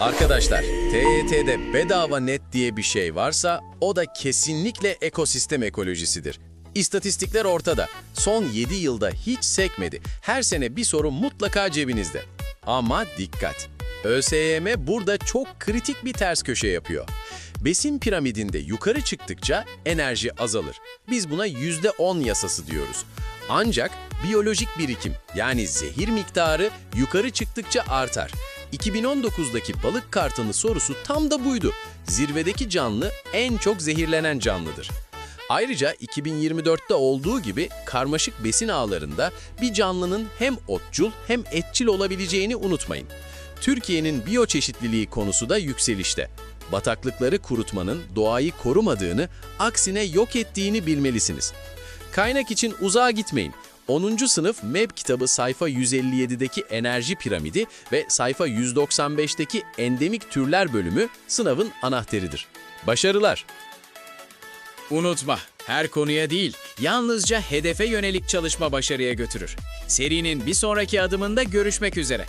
Arkadaşlar, TYT'de bedava net diye bir şey varsa o da kesinlikle ekosistem ekolojisidir. İstatistikler ortada. Son 7 yılda hiç sekmedi. Her sene bir soru mutlaka cebinizde. Ama dikkat! ÖSYM burada çok kritik bir ters köşe yapıyor. Besin piramidinde yukarı çıktıkça enerji azalır. Biz buna %10 yasası diyoruz. Ancak biyolojik birikim yani zehir miktarı yukarı çıktıkça artar. 2019'daki balık kartını sorusu tam da buydu. Zirvedeki canlı en çok zehirlenen canlıdır. Ayrıca 2024'te olduğu gibi karmaşık besin ağlarında bir canlının hem otçul hem etçil olabileceğini unutmayın. Türkiye'nin biyoçeşitliliği konusu da yükselişte. Bataklıkları kurutmanın doğayı korumadığını, aksine yok ettiğini bilmelisiniz. Kaynak için uzağa gitmeyin. 10. sınıf MEB kitabı sayfa 157'deki enerji piramidi ve sayfa 195'teki endemik türler bölümü sınavın anahtarıdır. Başarılar! Unutma, her konuya değil, yalnızca hedefe yönelik çalışma başarıya götürür. Serinin bir sonraki adımında görüşmek üzere.